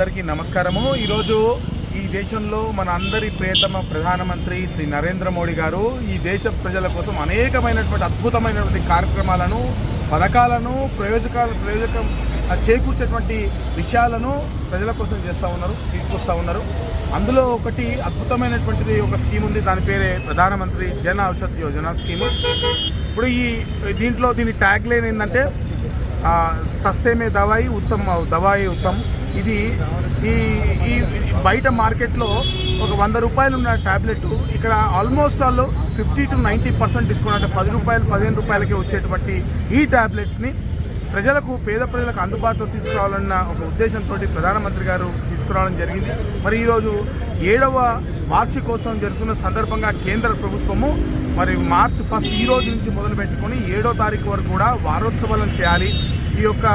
అందరికీ నమస్కారము. ఈరోజు ఈ దేశంలో మన అందరి ప్రియతమ ప్రధానమంత్రి శ్రీ నరేంద్ర మోడీ గారు ఈ దేశ ప్రజల కోసం అనేకమైనటువంటి అద్భుతమైనటువంటి కార్యక్రమాలను పథకాలను ప్రయోజకాలు ప్రయోజకం చేకూర్చేటువంటి విషయాలను ప్రజల కోసం చేస్తూ ఉన్నారు తీసుకొస్తా ఉన్నారు. అందులో ఒకటి అద్భుతమైనటువంటిది ఒక స్కీమ్ ఉంది. దాని పేరే ప్రధానమంత్రి జన ఔషధ్ యోజన స్కీము. ఇప్పుడు ఈ దీంట్లో దీని ట్యాగ్ లైన్ ఏంటంటే సస్తేమే సస్తే మే దవాయి ఉత్తమ్ దవాయి ఉత్తమ్. ఇది ఈ ఈ బయట మార్కెట్లో ఒక వంద రూపాయలు ఉన్న ట్యాబ్లెట్ ఇక్కడ almost all fifty to ninety percent discount అంటే పది రూపాయలు పదిహేను రూపాయలకి వచ్చేటువంటి ఈ ట్యాబ్లెట్స్ని ప్రజలకు పేద ప్రజలకు అందుబాటులో తీసుకురావాలన్న ఒక ఉద్దేశంతో ప్రధానమంత్రి గారు తీసుకురావడం జరిగింది. మరి ఈరోజు ఏడవ వార్షికోత్సవం జరుగుతున్న సందర్భంగా కేంద్ర ప్రభుత్వము మరి మార్చి ఫస్ట్ ఈ రోజు నుంచి మొదలు పెట్టుకొని ఏడో తారీఖు వరకు కూడా వారోత్సవాలను చేయాలి. ఈ యొక్క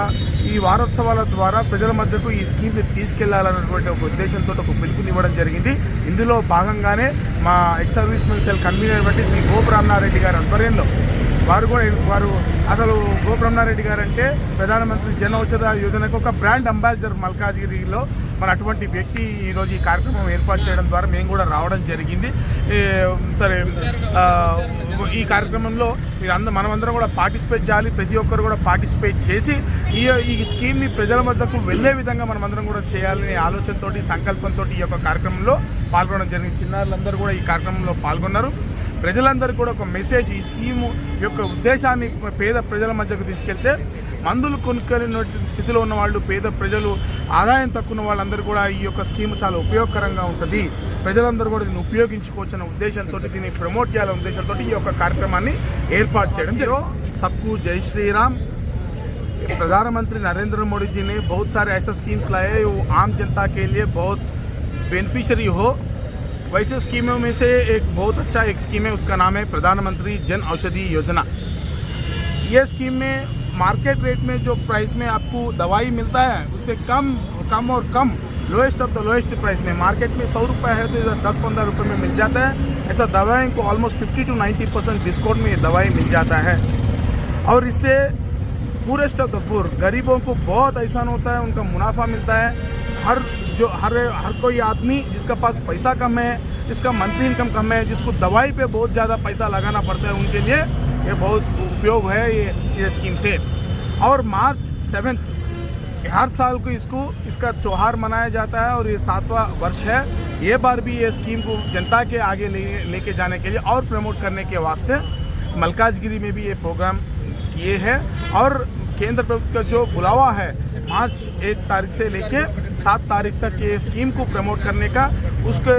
ఈ వారోత్సవాల ద్వారా ప్రజల మధ్యకు ఈ స్కీమ్ని తీసుకెళ్ళాలన్నటువంటి ఒక ఉద్దేశంతో ఒక పిలుపునివ్వడం జరిగింది. ఇందులో భాగంగానే మా ex service men cell convener బట్టి శ్రీ గోపురామనారెడ్డి గారి ఆధ్వర్యంలో వారు కూడా వారు అసలు గోబ్రహ్మారెడ్డి గారు అంటే ప్రధానమంత్రి జన ఔషధ యోజనకు ఒక బ్రాండ్ అంబాసిడర్ మల్కాజ్గిరిలో మరి అటువంటి వ్యక్తి ఈరోజు ఈ కార్యక్రమం ఏర్పాటు చేయడం ద్వారా మేము కూడా రావడం జరిగింది. సరే ఈ కార్యక్రమంలో మీరు అంద మనమందరం కూడా పార్టిసిపేట్ చేయాలి. ప్రతి ఒక్కరు కూడా పార్టిసిపేట్ చేసి ఈ ఈ స్కీమ్ని ప్రజల వద్దకు వెళ్ళే విధంగా మనమందరం కూడా చేయాలనే ఆలోచనతోటి సంకల్పంతో ఈ యొక్క కార్యక్రమంలో పాల్గొనడం జరిగింది. చిన్నారులందరూ కూడా ఈ కార్యక్రమంలో పాల్గొన్నారు. ప్రజలందరూ కూడా ఒక మెసేజ్ ఈ స్కీము యొక్క ఉద్దేశాన్ని పేద ప్రజల మధ్యకు తీసుకెళ్తే మందులు కొనుక్కోలేనటువంటి స్థితిలో ఉన్న వాళ్ళు పేద ప్రజలు ఆదాయం తక్కువ ఉన్న వాళ్ళందరూ కూడా ఈ యొక్క స్కీమ్ చాలా ఉపయోగకరంగా ఉంటుంది ప్రజలందరూ కూడా దీన్ని ఉపయోగించుకోవచ్చు అనే ఉద్దేశంతో దీన్ని ప్రమోట్ చేయాలనే ఉద్దేశంతో ఈ యొక్క కార్యక్రమాన్ని ఏర్పాటు చేయడం జరిగింది. సబ్కు జై శ్రీరామ్ प्रधानमंत्री नरेंद्र मोदी जी ने बहुत सारे ऐसे स्कीम्स लाए हैं वो आम जनता के लिए बहुत बेनिफिशियरी हो वैसे स्कीमों में से एक बहुत अच्छा एक स्कीम है उसका नाम है प्रधानमंत्री जन औषधि योजना ये स्कीम में मार्केट रेट में जो प्राइस में आपको दवाई मिलता है, उससे कम कम और कम lowest of the lowest price में। मार्केट में सौ रुपये है तो इधर दस पंद्रह रुपये में मिल जाता है। ऐसा दवाई को almost fifty to ninety percent discount में ये दवाई मिल जाता है। और इससे पूरेस्ट ऑफ़ द पुर गरीबों को बहुत एहसान होता है, उनका मुनाफा मिलता है। हर जो, हर हर कोई आदमी जिसका पास पैसा कम है, जिसका मंथली इनकम कम है, जिसको दवाई पे बहुत ज़्यादा पैसा लगाना पड़ता है, उनके लिए ये बहुत उपयोग है ये ये स्कीम से। और मार्च सेवेंथ, हर साल को इसको, इसका त्यौहार मनाया जाता है और ये सातवां वर्ष है। ये बार भी ये स्कीम को जनता के आगे ले, लेके जाने के लिए और प्रमोट करने के वास्ते मलकाजगिरी में भी ये प्रोग्राम किए हैं। और केंद्र प्रभुत्व का जो बुलावा है, मार्च एक तारीख से लेके सात तारीख तक ये स्कीम को प्रमोट करने का, उसके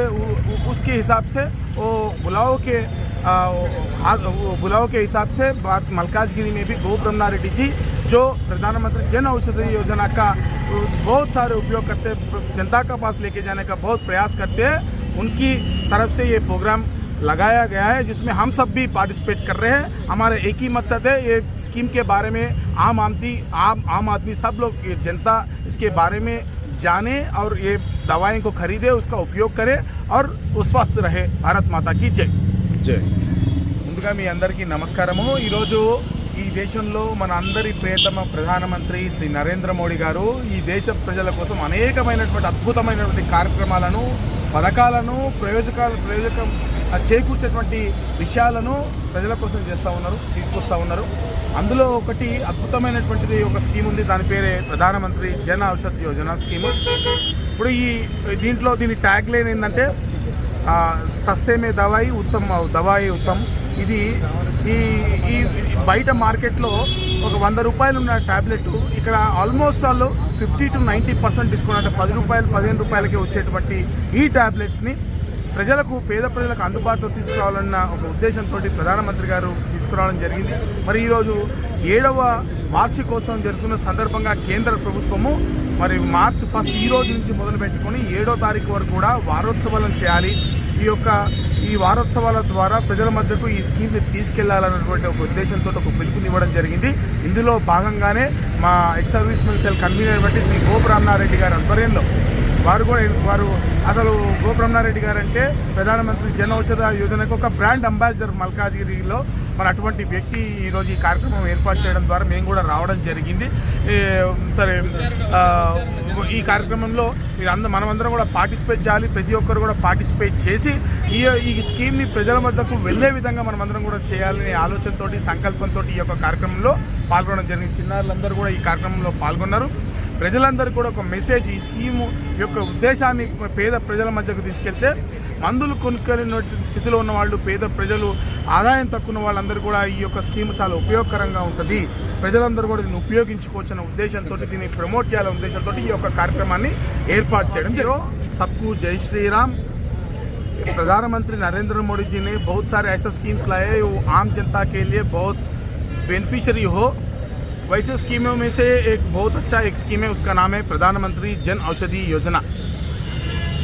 उसके हिसाब से वो बुलाव के बुलाव के हिसाब से बात मलकाजगिरी में भी गो ब्रह्मा रेड्डी जी, जो प्रधानमंत्री जन औषधि योजना का बहुत सारे उपयोग करते जनता का पास लेके जाने का बहुत प्रयास करते हैं। उनकी तरफ़ से ये प्रोग्राम लगाया गया है, जिसमें हम सब भी पार्टिसिपेट कर रहे हैं। हमारा एक ही मकसद है, ये स्कीम के बारे में आम आदमी आम आम आदमी सब लोग जनता इसके बारे में जाने और ये दवाएँ को खरीदे, उसका उपयोग करे और स्वस्थ रहे। भारत माता की जय। జై. ముందుగా మీ అందరికీ నమస్కారము. ఈరోజు ఈ దేశంలో మన అందరి ప్రియతమ ప్రధానమంత్రి శ్రీ నరేంద్ర మోడీ గారు ఈ దేశ ప్రజల కోసం అనేకమైనటువంటి అద్భుతమైనటువంటి కార్యక్రమాలను పథకాలను ప్రయోజకాల ప్రయోజకం చేకూర్చేటువంటి విషయాలను ప్రజల కోసం చేస్తూ ఉన్నారు తీసుకొస్తా ఉన్నారు. అందులో ఒకటి అద్భుతమైనటువంటిది ఒక స్కీమ్ ఉంది దాని పేరే ప్రధానమంత్రి జన ఔషధ్ యోజన స్కీమ్. ఇప్పుడు ఈ దీంట్లో దీని ట్యాగ్ లైన్ ఏంటంటే సస్తే మే దవాయి ఉత్తమ్ దవాయి ఉత్తమ్. ఇది ఈ ఈ బయట మార్కెట్లో ఒక వంద రూపాయలు ఉన్న ట్యాబ్లెట్ ఇక్కడ almost all fifty to ninety percent discount అంటే పది రూపాయలు పదిహేను రూపాయలకి వచ్చేటువంటి ఈ ట్యాబ్లెట్స్ని ప్రజలకు పేద ప్రజలకు అందుబాటులో తీసుకురావాలన్న ఒక ఉద్దేశంతో ప్రధానమంత్రి గారు తీసుకురావడం జరిగింది. మరి ఈరోజు ఏడవ వార్షికోత్సవం జరుగుతున్న సందర్భంగా కేంద్ర ప్రభుత్వము మరి మార్చి ఫస్ట్ ఈ రోజు నుంచి మొదలు పెట్టుకొని ఏడో తారీఖు వరకు కూడా వారోత్సవాలను చేయాలి. ఈ యొక్క ఈ వారోత్సవాల ద్వారా ప్రజల మధ్యకు ఈ స్కీమ్ని తీసుకెళ్ళాలన్నటువంటి ఒక ఉద్దేశంతో ఒక పిలుపునివ్వడం జరిగింది. ఇందులో భాగంగానే మా ex service men cell convener బట్టి శ్రీ గోపురామనారెడ్డి గారి ఆధ్వర్యంలో వారు కూడా వారు అసలు గోబ్రహ్మారెడ్డి గారు అంటే ప్రధానమంత్రి జన ఔషధ యోజనకు ఒక బ్రాండ్ అంబాసిడర్ మల్కాజ్గిరిలో మన అటువంటి వ్యక్తి ఈరోజు ఈ కార్యక్రమం ఏర్పాటు చేయడం ద్వారా మేము కూడా రావడం జరిగింది. సరే ఈ కార్యక్రమంలో మీరు అందరూ మనమందరం కూడా పార్టిసిపేట్ చేయాలి ప్రతి ఒక్కరు కూడా పార్టిసిపేట్ చేసి ఈ ఈ స్కీమ్ని ప్రజల వద్దకు వెళ్ళే విధంగా మనమందరం కూడా చేయాలనే ఆలోచనతోటి సంకల్పంతో ఈ యొక్క కార్యక్రమంలో పాల్గొనడం జరిగింది. చిన్నారులందరూ కూడా ఈ కార్యక్రమంలో పాల్గొన్నారు. ప్రజలందరికీ కూడా ఒక మెసేజ్ ఈ స్కీము యొక్క ఉద్దేశాన్ని పేద ప్రజల మధ్యకు తీసుకెళ్తే మందులు కొనుక్కోలేనటువంటి స్థితిలో ఉన్న వాళ్ళు పేద ప్రజలు ఆదాయం తక్కువ ఉన్న వాళ్ళందరూ కూడా ఈ యొక్క స్కీమ్ చాలా ఉపయోగకరంగా ఉంటుంది ప్రజలందరూ కూడా దీన్ని ఉపయోగించుకోవచ్చన్న ఉద్దేశంతో దీన్ని ప్రమోట్ చేయాలనే ఉద్దేశంతో ఈ యొక్క కార్యక్రమాన్ని ఏర్పాటు చేయడం జరిగింది. సబ్కు జై శ్రీరామ్ प्रधानमंत्री नरेंद्र मोदी जी ने बहुत सारे ऐसे स्कीम्स लाए हैं वो आम जनता के लिए बहुत बेनिफिशियरी हो वैसे स्कीमों में से एक बहुत अच्छा एक स्कीम है, उसका नाम है प्रधानमंत्री जन औषधि योजना।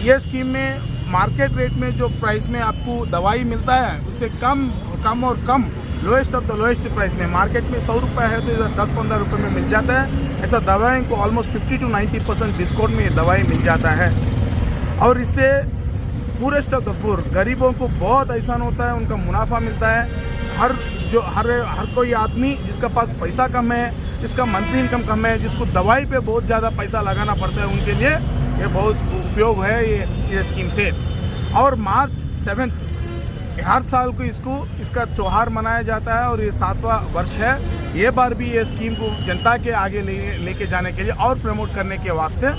ये स्कीम में मार्केट रेट में जो प्राइस में आपको दवाई मिलता है उससे कम कम और कम, lowest of the lowest price में। मार्केट में सौ रुपये है तो इधर दस पंद्रह रुपये में मिल जाता है। ऐसा दवाई को almost fifty to ninety percent discount में ये दवाई मिल जाता है। और इससे पूरेस्ट ऑफ़ द पुर गरीबों को बहुत आसान होता है, उनका मुनाफा मिलता है। हर जो हर हर कोई आदमी जिसका पास पैसा कम है, जिसका मंथली इनकम कम है, जिसको दवाई पे बहुत ज़्यादा पैसा लगाना पड़ता है, उनके लिए ये बहुत उपयोग है ये ये स्कीम से। और मार्च सेवेंथ हर साल को इसको, इसका त्यौहार मनाया जाता है और ये सातवां वर्ष है। ये बार भी ये स्कीम को जनता के आगे ले, लेके जाने के लिए और प्रमोट करने के वास्ते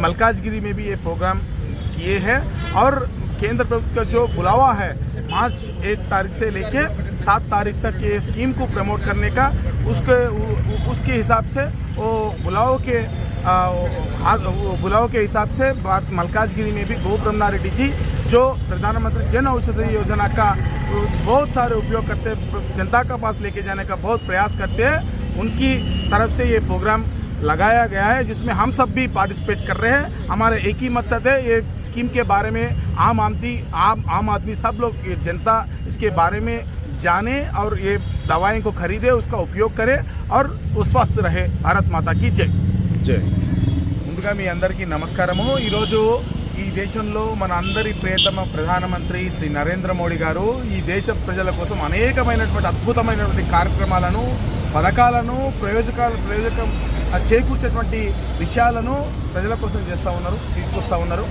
मलकाजगिरी में भी ये प्रोग्राम किए हैं। और केंद्र प्रभुत्व का जो बुलावा है, मार्च एक तारीख से लेके सात तारीख तक ये स्कीम को प्रमोट करने का, उसके उसके हिसाब से वो बुलाव के बुलाव के हिसाब से बात मलकाजगिरी में भी गोप रमना रेड्डी जी, जो प्रधानमंत्री जन औषधि योजना का बहुत सारे उपयोग करते जनता का पास लेके जाने का बहुत प्रयास करते हैं, उनकी तरफ़ से ये प्रोग्राम लगाया गया है जिसमें हम सब भी पार्टिसिपेट कर रहे हैं हमारा एक ही मकसद है ये स्कीम के बारे में आम आदमी आम आम आदमी सब लोग ये जनता इसके बारे में जाने और ये दवाई को खरीदे उसका उपयोग करे और वो स्वस्थ रहे भारत माता की जय జై ముందుగా మీ అందరికీ నమస్కారము ఈరోజు ఈ దేశంలో మన అందరి ప్రియతమ ప్రధానమంత్రి శ్రీ నరేంద్ర మోడీ గారు ఈ దేశ ప్రజల కోసం అనేకమైనటువంటి అద్భుతమైనటువంటి కార్యక్రమాలను పథకాలను ప్రయోజకాలు ప్రయోజకం ఆ చేకూర్చేటువంటి విషయాలను ప్రజల కోసం చేస్తూ ఉన్నారు తీసుకొస్తూ ఉన్నారు.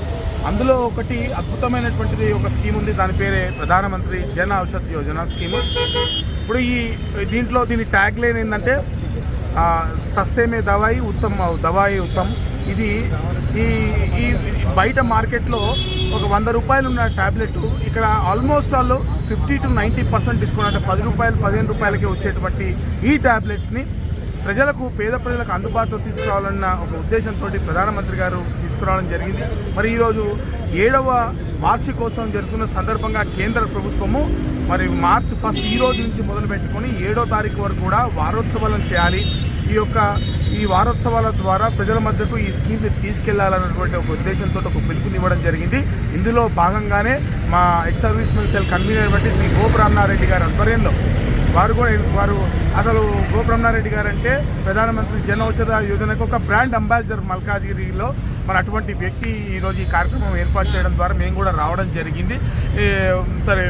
అందులో ఒకటి అద్భుతమైనటువంటిది ఒక స్కీమ్ ఉంది దాని పేరే ప్రధానమంత్రి జన ఔషధ్ యోజన స్కీమ్. ఇప్పుడు ఈ దీంట్లో దీని ట్యాగ్ లైన్ ఏంటంటే సస్తేమే దవాయి ఉత్తమ్ దవాయి ఉత్తమ్. ఇది ఈ ఈ బయట మార్కెట్లో ఒక వంద రూపాయలు ఉన్న ట్యాబ్లెట్ ఇక్కడ ఆల్మోస్ట్ వాళ్ళు fifty to ninety percent discount అంటే పది రూపాయలు పదిహేను రూపాయలకి వచ్చేటువంటి ఈ ట్యాబ్లెట్స్ని ప్రజలకు పేద ప్రజలకు అందుబాటులో తీసుకురావాలన్న ఒక ఉద్దేశంతో ప్రధానమంత్రి గారు తీసుకురావడం జరిగింది. మరి ఈరోజు ఏడవ వార్షికోత్సవం జరుగుతున్న సందర్భంగా కేంద్ర ప్రభుత్వము మరి మార్చి ఫస్ట్ ఈ రోజు నుంచి మొదలు పెట్టుకొని ఏడో తారీఖు వరకు కూడా వారోత్సవాలను చేయాలి. ఈ యొక్క ఈ వారోత్సవాల ద్వారా ప్రజల మధ్యకు ఈ స్కీమ్ని తీసుకెళ్ళాలన్నటువంటి ఒక ఉద్దేశంతో ఒక పిలుపునివ్వడం జరిగింది. ఇందులో భాగంగానే మా ex service men cell convener బట్టి శ్రీ గోపురామనారెడ్డి గారి ఆధ్వర్యంలో వారు కూడా వారు అసలు గోబ్రహ్మారెడ్డి గారు అంటే ప్రధానమంత్రి జన ఔషధ యోజనకు ఒక బ్రాండ్ అంబాసిడర్ మల్కాజ్గిరిలో మన అటువంటి వ్యక్తి ఈరోజు ఈ కార్యక్రమం ఏర్పాటు చేయడం ద్వారా మేము కూడా రావడం జరిగింది. సరే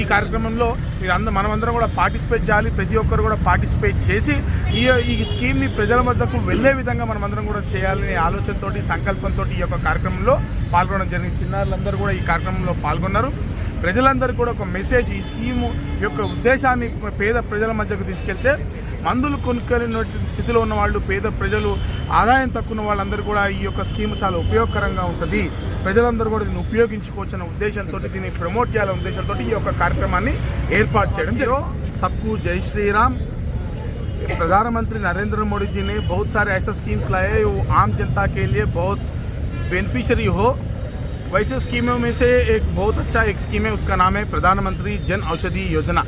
ఈ కార్యక్రమంలో మీరు అందరూ మనమందరం కూడా పార్టిసిపేట్ చేయాలి. ప్రతి ఒక్కరు కూడా పార్టిసిపేట్ చేసి ఈ ఈ స్కీమ్ని ప్రజల వద్దకు వెళ్ళే విధంగా మనమందరం కూడా చేయాలనే ఆలోచనతోటి సంకల్పంతో ఈ యొక్క కార్యక్రమంలో పాల్గొనడం జరిగింది. చిన్నారులందరూ కూడా ఈ కార్యక్రమంలో పాల్గొన్నారు. ప్రజలందరికీ కూడా ఒక మెసేజ్ ఈ స్కీము యొక్క ఉద్దేశాన్ని పేద ప్రజల మధ్యకు తీసుకెళ్తే మందులు కొనుక్కోలేనటువంటి స్థితిలో ఉన్న వాళ్ళు పేద ప్రజలు ఆదాయం తక్కువ ఉన్న వాళ్ళందరూ కూడా ఈ యొక్క స్కీమ్ చాలా ఉపయోగకరంగా ఉంటుంది ప్రజలందరూ కూడా దీన్ని ఉపయోగించుకోవచ్చన్న ఉద్దేశంతో దీన్ని ప్రమోట్ చేయాలనే ఉద్దేశంతో ఈ యొక్క కార్యక్రమాన్ని ఏర్పాటు చేయడం జరిగింది. సబ్కు జై శ్రీరామ్ प्रधानमंत्री नरेंद्र मोदी जी ने बहुत सारे ऐसे स्कीम्स लाए हैं वो आम जनता के लिए बहुत बेनिफिशियरी हो वैसे स्कीमों में से एक बहुत अच्छा एक स्कीम है, उसका नाम है प्रधानमंत्री जन औषधि योजना।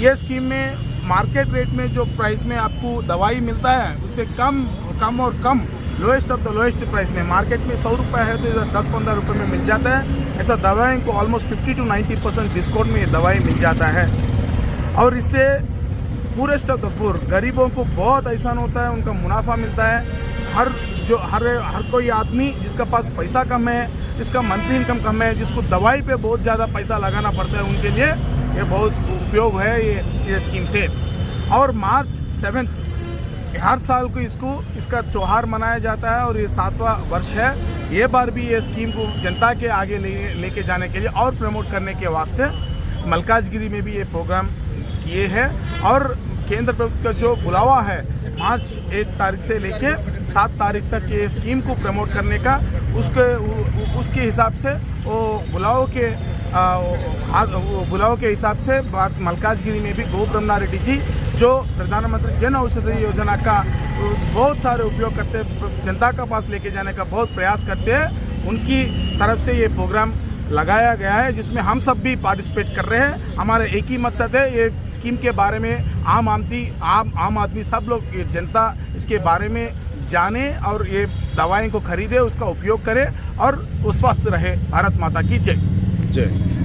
ये स्कीम में मार्केट रेट में जो प्राइस में आपको दवाई मिलता है उससे कम कम और कम, lowest of the lowest price में। मार्केट में सौ रुपये है तो इधर दस पंद्रह रुपये में मिल जाता है। ऐसा दवाई को almost fifty to ninety percent discount में ये दवाई मिल जाता है। और इससे पूरेस्ट ऑफ़ पुर गरीबों को बहुत आसान होता है, उनका मुनाफा मिलता है। हर जो हर हर कोई आदमी जिसका पास पैसा कम है, जिसका मंथली इनकम कम है, जिसको दवाई पे बहुत ज़्यादा पैसा लगाना पड़ता है, उनके लिए ये बहुत उपयोग है ये ये स्कीम से। और मार्च सेवेंथ हर साल को इसको, इसका त्यौहार मनाया जाता है और ये सातवां वर्ष है। ये बार भी ये स्कीम को जनता के आगे ले, लेके जाने के लिए और प्रमोट करने के वास्ते मलकाजगिरी में भी ये प्रोग्राम किए हैं। और केंद्र प्रभुत्व का जो बुलावा है मार्च एक तारीख से लेके सात तारीख तक ये स्कीम को प्रमोट करने का उसके उसके हिसाब से वो बुलाओ के बुलाव के हिसाब से बात मलकाजगिरी में भी गो ब्रह्मा रेड्डी जी, जो प्रधानमंत्री जन औषधि योजना का बहुत सारे उपयोग करते जनता का पास लेके जाने का बहुत प्रयास करते हैं, उनकी तरफ़ से ये प्रोग्राम लगाया गया है, जिसमें हम सब भी पार्टिसिपेट कर रहे हैं। हमारा एक ही मकसद है, ये स्कीम के बारे में आम आमदी आम आम आदमी सब लोग, ये जनता इसके बारे में जाने और ये दवाएँ को खरीदे, उसका उपयोग करे और स्वस्थ रहे। भारत माता की जय। जय।